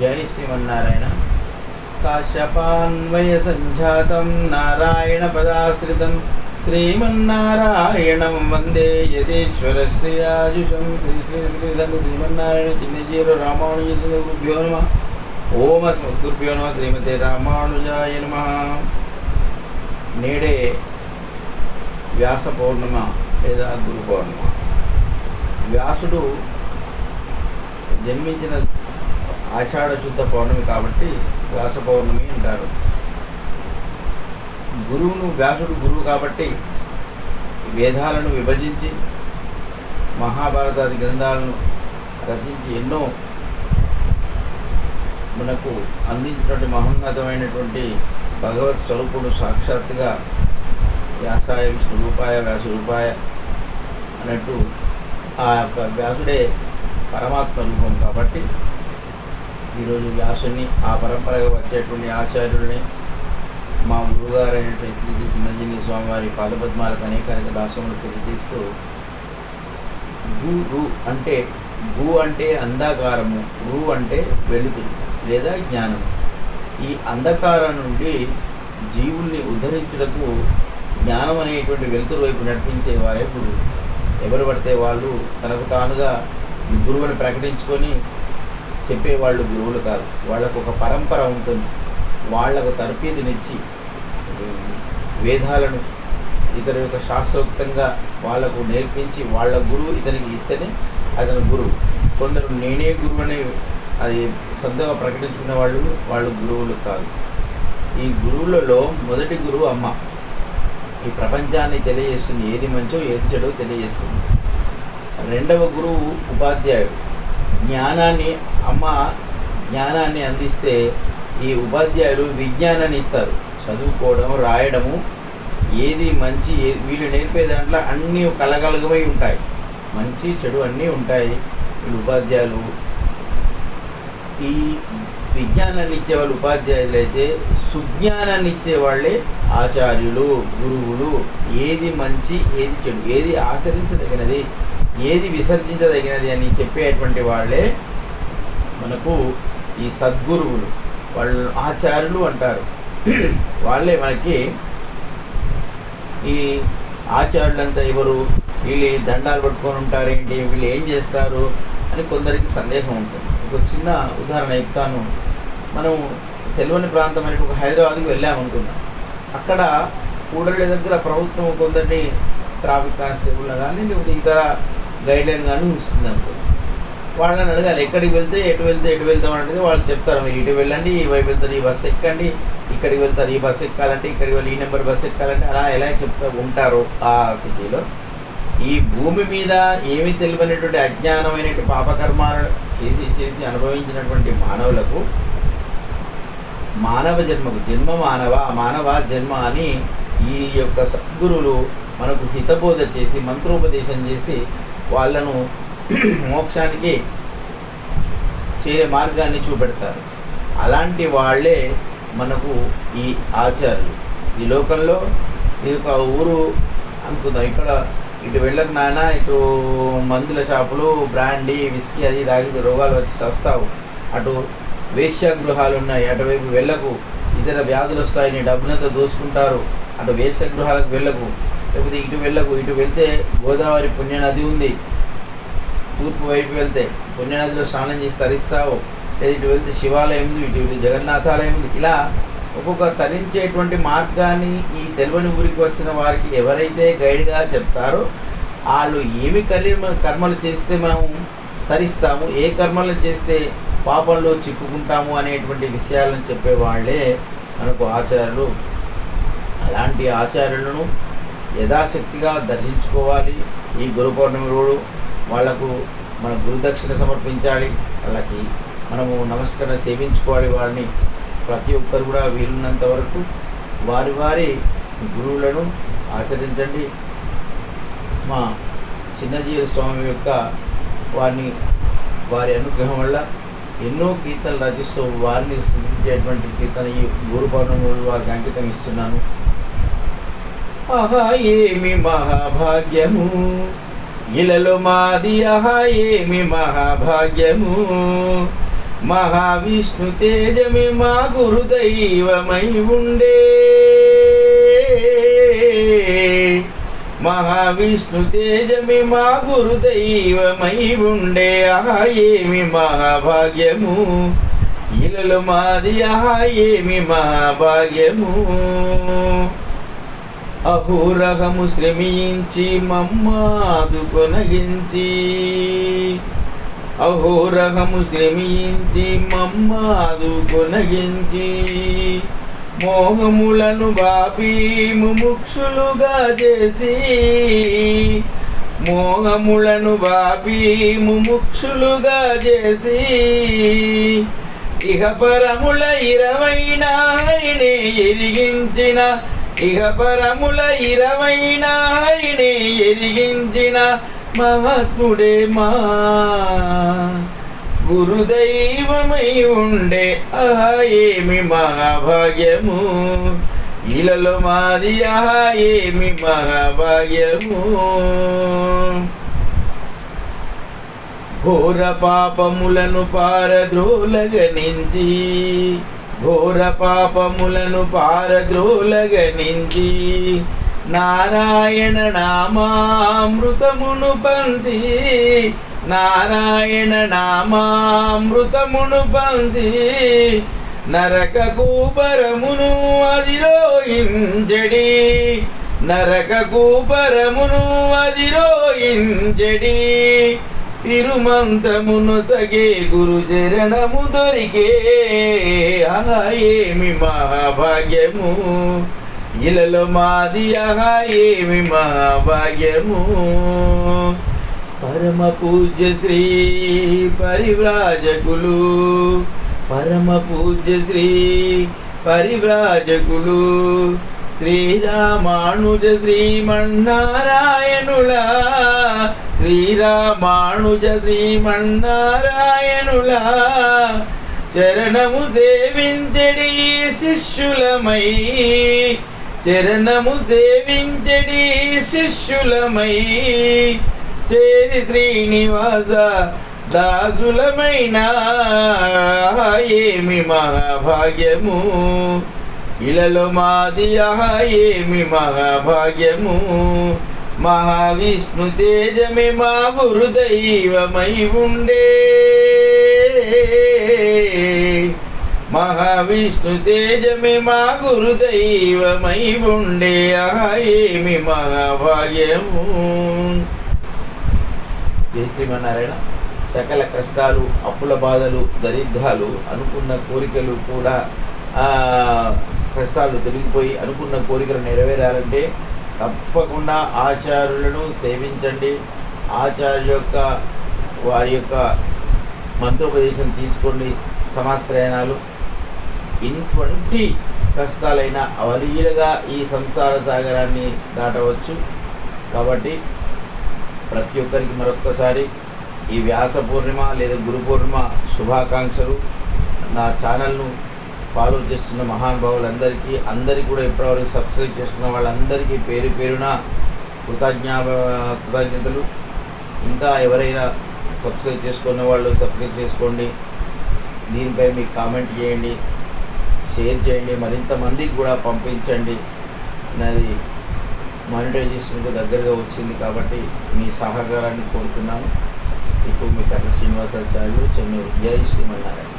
జై శ్రీమన్నారాయణ కాశ్యపాన్వయ సంజాతం నారాయణ పదాశ్రితం శ్రీమన్నారాయణం వందే యతీశ్వర శ్రీయాజుషం శ్రీ శ్రీ శ్రీధను శ్రీమన్నారాయణ చిన్నజీరు రామానుజ గురుభ్యో నమ. ఓం గురుభ్యో నమ శ్రీమతి రామానుజాయ నమ. నేడే వ్యాస పౌర్ణమ లేదా గురు పౌర్ణమ వ్యాసుడు జన్మించిన ఆషాఢ శుద్ధ పౌర్ణమి కాబట్టి వ్యాస పౌర్ణమి అంటారు. గురువును వ్యాసుడు గురువు కాబట్టి వేదాలను విభజించి మహాభారతాది గ్రంథాలను రచించి ఎన్నో మనకు అందించినటువంటి మహోన్నతమైనటువంటి భగవత్ స్వరూపుడు సాక్షాత్తుగా వ్యాసాయ విష్ణు రూపాయ వ్యాస రూపాయ అన్నట్టు ఆ యొక్క వ్యాసుడే పరమాత్మ రూపం కాబట్టి ఈరోజు వ్యాసుని ఆ పరంపరగా వచ్చేటువంటి ఆచార్యుడిని మా గురువుగారు అయినటువంటి శ్రీ చిన్నజీని స్వామివారి పాదపద్మాలకు అనేక దాసములు తెలియజేస్తూ గు రు అంటే గు అంటే అంధకారము రు అంటే వెలుతురు లేదా జ్ఞానం. ఈ అంధకారం నుండి జీవుల్ని ఉద్ధరించుటకు జ్ఞానం అనేటువంటి వెలుతురు వైపు నడిపించే వారే గురువు. ఎవరు పడితే వాళ్ళు తనకు తానుగా గురువుని ప్రకటించుకొని చెప్పేవాళ్ళు గురువులు కాదు. వాళ్ళకు ఒక పరంపర ఉంటుంది. వాళ్ళకు తరపీదునిచ్చి వేదాలను ఇతని యొక్క శాస్త్రోక్తంగా వాళ్ళకు నేర్పించి వాళ్ళ గురువు ఇతనికి ఇస్తేనే అతను గురువు. కొందరు నేనే గురువు అని అది సొంతగా ప్రకటించుకున్న వాళ్ళు వాళ్ళు గురువులు కాదు. ఈ గురువులలో మొదటి గురువు అమ్మ. ఈ ప్రపంచాన్ని తెలియజేస్తుంది. ఏది మంచో ఏది చెడో తెలియజేస్తుంది. రెండవ గురువు ఉపాధ్యాయుడు. జ్ఞానాన్ని అమ్మ జ్ఞానాన్ని అందిస్తే ఈ ఉపాధ్యాయులు విజ్ఞానాన్ని ఇస్తారు. చదువుకోవడం రాయడము ఏది మంచి వీళ్ళు నేర్పే దాంట్లో అన్నీ కలగలగమై ఉంటాయి. మంచి చెడు అన్నీ ఉంటాయి. వీళ్ళు ఉపాధ్యాయులు. ఈ విజ్ఞానాన్ని ఇచ్చేవాళ్ళు ఉపాధ్యాయులు అయితే సుజ్ఞానాన్ని ఇచ్చేవాళ్ళే ఆచార్యులు గురువులు. ఏది మంచి ఏది చెడు ఏది ఆచరించదగినది ఏది విసర్జించదగినది అని చెప్పేటువంటి వాళ్ళే మనకు ఈ సద్గురువులు. వాళ్ళు ఆచార్యులు అంటారు. వాళ్ళే మనకి ఈ ఆచార్యులంతా ఎవరు? వీళ్ళు దండాలు పట్టుకొని ఉంటారేంటి? వీళ్ళు ఏం చేస్తారు? అని కొందరికి సందేహం ఉంటుంది. ఒక చిన్న ఉదాహరణ చెప్తాను. మనం తెలియని ప్రాంతం అనేది ఒక హైదరాబాద్కి వెళ్ళామనుకున్నాం అక్కడ కూడళ్ళ దగ్గర ప్రభుత్వం కొందరిని ట్రాఫిక్ కానిస్టేబుల్ కానీ లేకపోతే ఇతర గైడ్లైన్ కానీ ఇస్తుంది అనుకో. వాళ్ళని అడగాలి ఎక్కడికి వెళ్తే ఎటు వెళ్తే ఎటు వెళ్తాం అంటే వాళ్ళు చెప్తారు. మీరు ఇటు వెళ్ళండి ఈ వైపు వెళ్తారు ఈ బస్సు ఎక్కండి ఇక్కడికి వెళ్తారు ఈ బస్సు ఎక్కాలంటే ఇక్కడికి వెళ్ళి ఈ నెంబర్ బస్సు ఎక్కాలంటే అలా ఎలా చెప్తా ఉంటారు ఆ సిటీలో ఈ భూమి మీద ఏమి తెలియనటువంటి అజ్ఞానమైనటువంటి పాపకర్మాలను చేసి చేసి అనుభవించినటువంటి మానవులకు మానవ జన్మకు జన్మ మానవ మానవ జన్మ అని ఈ యొక్క సద్గురువులు మనకు హితబోధ చేసి మంత్రోపదేశం చేసి వాళ్ళను మోక్షానికి చేరే మార్గాన్ని చూపెడతారు. అలాంటి వాళ్ళే మనకు ఈ ఆచార్యులు. ఈ లోకంలో ఇది ఒక ఊరు అనుకుందాం. ఇక్కడ ఇటు వెళ్ళక నాన్న ఇటు మందుల షాపులు బ్రాండీ విస్కీ అది తాగి రోగాలు వచ్చి సస్తావు. అటు వేశ్యాగృహాలు ఉన్నాయి. అటువైపు వెళ్ళకు. ఇతర వ్యాధులు వస్తాయి. నీ డబ్బునంతా దోచుకుంటారు. అటు వేశ్యాగృహాలకు వెళ్ళకు. లేకపోతే ఇటు వెళ్ళకు. ఇటు వెళ్తే గోదావరి పుణ్యనది ఉంది. తూర్పు వైపు వెళ్తే పుణ్యనదిలో స్నానం చేసి తరిస్తావు. లేదా ఇటు వెళ్తే శివాలయం ఉంది ఇటు వెళ్తే జగన్నాథాలయం ఉంది. ఇలా ఒక్కొక్క తరించేటువంటి మార్గాన్ని ఈ తెలివని ఊరికి వచ్చిన వారికి ఎవరైతే గైడ్గా చెప్తారో వాళ్ళు ఏమి కర్మ కర్మలు చేస్తే మనం తరిస్తాము ఏ కర్మలు చేస్తే పాపంలో చిక్కుకుంటాము అనేటువంటి విషయాలను చెప్పేవాళ్ళే మనకు ఆచార్యులు. అలాంటి ఆచార్యులను యథాశక్తిగా దర్శించుకోవాలి. ఈ గురు పౌర్ణమి రోజు వాళ్ళకు మన గురుదక్షిణ సమర్పించాలి. వాళ్ళకి మనము నమస్కారం సేవించుకోవాలి. వారిని ప్రతి ఒక్కరు కూడా వీలున్నంత వరకు వారి వారి గురువులను ఆచరించండి. మా చిన్నజీవ స్వామి యొక్క వారిని వారి అనుగ్రహం వల్ల ఎన్నో కీర్తనలు రచిస్తూ వారిని స్థుతించేటువంటి కీర్తన ఈ గురు పౌర్ణమి రోజు వారికి అంకితం ఇస్తున్నాను. ఆహా ఏమి మహాభాగ్యము? ఇలలో మాది ఆహా ఏమి మహాభాగ్యము? మహావిష్ణు తేజమే మా గురుదైవమై ఉండే. మహావిష్ణు తేజమి మా గురుదైవమై ఉండే. ఆహా ఏమి మహాభాగ్యము? ఇలలు మాది ఆహా ఏమి మహాభాగ్యము? అహోరహము శ్రమించి మమ్మాదు కొనగించి. అహోరహము శ్రమించి మమ్మాదు కొనగించి. మోహములను బాపి ముముక్షులుగా చేసి. మోహములను బాపి ముముక్షులుగా చేసి. ఇహపరముల ఇరవైన హరిని ఎరిగించిన ఇహపరముల ఇరవైన హరిని ఎరిగించిన మహాత్ముడే మా. గురుదైవమై ఉండే ఆహా ఏమి మహాభాగ్యము? ఇలలో మాది ఆహా ఏమి మహాభాగ్యము? ఘోర పాపములను పారద్రోలగనించి ఘోర పాపములను పారద్రోలగనించి నారాయణ నామామృతమును పంచి నారాయణ నామామృతమును పంచి నరక కూపరమును అదిరోయించడి నరక కూపరమును అదిరోయించడి తిరుమంత్రమును తగే గురు చరణము దొరికే ఆహా ఏమి మహాభాగ్యము? ఇలలో మాది ఆహా ఏమి మహాభాగ్యము? పరమ పూజ్య శ్రీ పరివ్రాజకులు పరమ పూజ్య శ్రీ పరివ్రాజకులు శ్రీరామానుజ శ్రీమన్నారాయణుల శ్రీరామానుజ శ్రీమన్నారాయణుల చరణము సేవించడి శిష్యులమై చరణము సేవించడి శిష్యులమై చేరి శ్రీనివాస దాసులమైన ఏమి మహాభాగ్యము ఇలలో మాది ఏమి మహాభాగ్యము? మహావిష్ణు తేజమి మా గురుదైవమై ఉండే. మహావిష్ణు తేజమి మా గురుదైవమై ఉండే ఏమి మహాభాగ్యము? జై శ్రీమన్నారాయణ. సకల కష్టాలు అప్పుల బాధలు దరిద్రాలు అనుకున్న కోరికలు కూడా ఆ, కష్టాలు తొలగిపోయి అనుకున్న కోరికలు నెరవేరాలంటే తప్పకుండా ఆచార్యులను సేవించండి. ఆచార్య యొక్క వారి యొక్క మంత్రోపదేశం తీసుకోండి. సమాశ్రయణాలు. ఇటువంటి కష్టాలైన అవలీలగా ఈ సంసార సాగరాన్ని దాటవచ్చు. కాబట్టి ప్రతి ఒక్కరికి మరొక్కసారి ఈ వ్యాస పూర్ణిమ లేదా గురు పూర్ణిమ శుభాకాంక్షలు. నా ఛానల్ను ఫాలో చేస్తున్న మహానుభావులందరికీ అందరికీ కూడా ఇప్పటివరకు సబ్స్క్రైబ్ చేసుకున్న వాళ్ళందరికీ పేరు పేరున కృతజ్ఞా కృతజ్ఞతలు. ఇంకా ఎవరైనా సబ్స్క్రైబ్ చేసుకున్న వాళ్ళు సబ్స్క్రైబ్ చేసుకోండి. దీనిపై మీకు కామెంట్ చేయండి. షేర్ చేయండి. మరింత మందికి కూడా పంపించండి. నాది మానిటైజేషన్కు దగ్గరగా వచ్చింది కాబట్టి మీ సహకారాన్ని కోరుతున్నాను. ఇప్పుడు మీ కట్ల శ్రీనివాసాచార్యులు చెన్నూరు. జై శ్రీమన్నారాయణ.